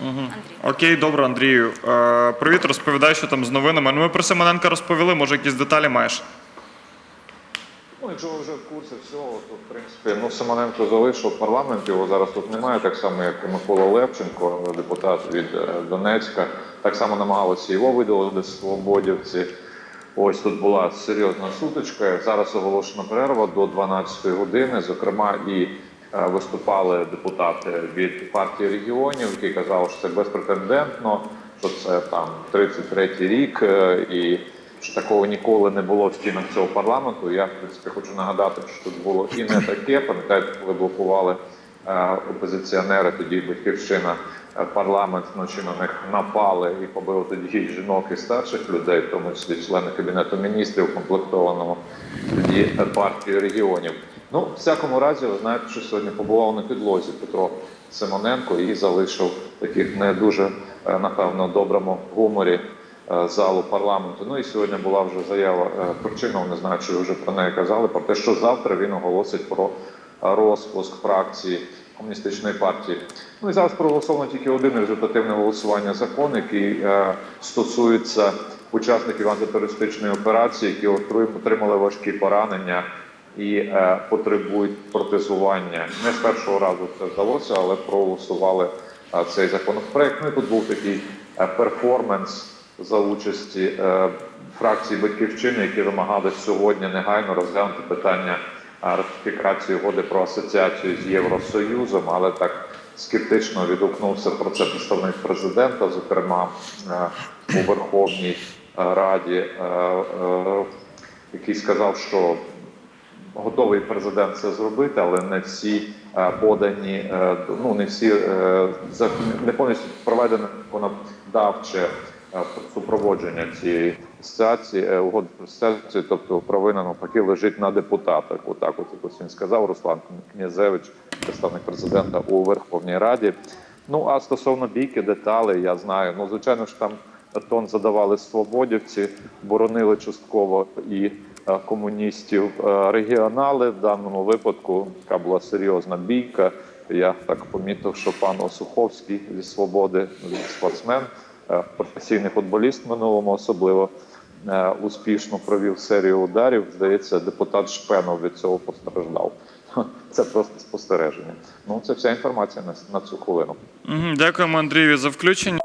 Андрій. Окей, добре, Андрію. Е, привіт, розповідай, що там з новинами. Ну, ми про Семененка розповіли, може, якісь деталі маєш. Ну, якщо ви вже в курсі всього, то в принципі ну Симоненко залишив парламент. Його зараз тут немає, так само як і Микола Левченко, депутат від е, Донецька. Так само намагалися його видалити свободівці. Ось тут була серйозна сутичка. Зараз оголошена перерва до 12 години. Зокрема, і виступали депутати від партії регіонів, які казали, що це безпретендентно, що це там 33-й рік е, і що такого ніколи не було в стінах цього парламенту. Я в принципі хочу нагадати, що тут було і не таке. Пам'ятаєте, коли блокували е, опозиціонери, тоді батьківщина е, парламент вночі на них напали і побили тоді жінок і старших людей, в тому числі члени кабінету міністрів, комплектованого тоді е, партією регіонів. Ну, в всякому разі, ви знаєте, що сьогодні побував на підлозі Петро Симоненко і залишив таких не дуже е, напевно доброму гуморі е, залу парламенту. Ну і сьогодні була вже заява е, Турчинова, не знаю, чи ви вже про неї казали, про те, що завтра він оголосить про е, розпуск фракції комуністичної партії. Ну і зараз проголосовано тільки один результативне голосування закон, який е, стосується учасників антитерористичної операції, які отримали важкі поранення і е, потребують протезування. Не з першого разу це вдалося, але проголосували е, цей законопроект. Ну і тут був такий е, перформанс за участі е, фракції Батьківщини, які вимагали сьогодні негайно розглянути питання е, ратифікації угоди про асоціацію з Євросоюзом, але так скептично відгукнувся про це представник президента, зокрема е, у Верховній Раді, е, який сказав, що готовий президент це зробити, але не всі е, подані, е, ну не всі е, не повністю проведено законодавче супроводження цієї асоціації, угоди про асоціацію, тобто провина навпаки лежить на депутатах. Отак, от якось він сказав Руслан Князевич, представник президента у Верховній Раді. Ну а стосовно бійки, деталей, я знаю. Ну звичайно ж там тон задавали свободівці, боронили частково і комуністів Е, регіонали. В даному випадку така була серйозна бійка. Я так помітив, що пан Осуховський зі свободи, він спортсмен, е, професійний футболіст в минулому особливо. е, Успішно провів серію ударів. Здається, депутат Шпенов від цього постраждав. Це просто спостереження. Ну це вся інформація на, цю хвилину. Дякуємо, Андрію, за включення.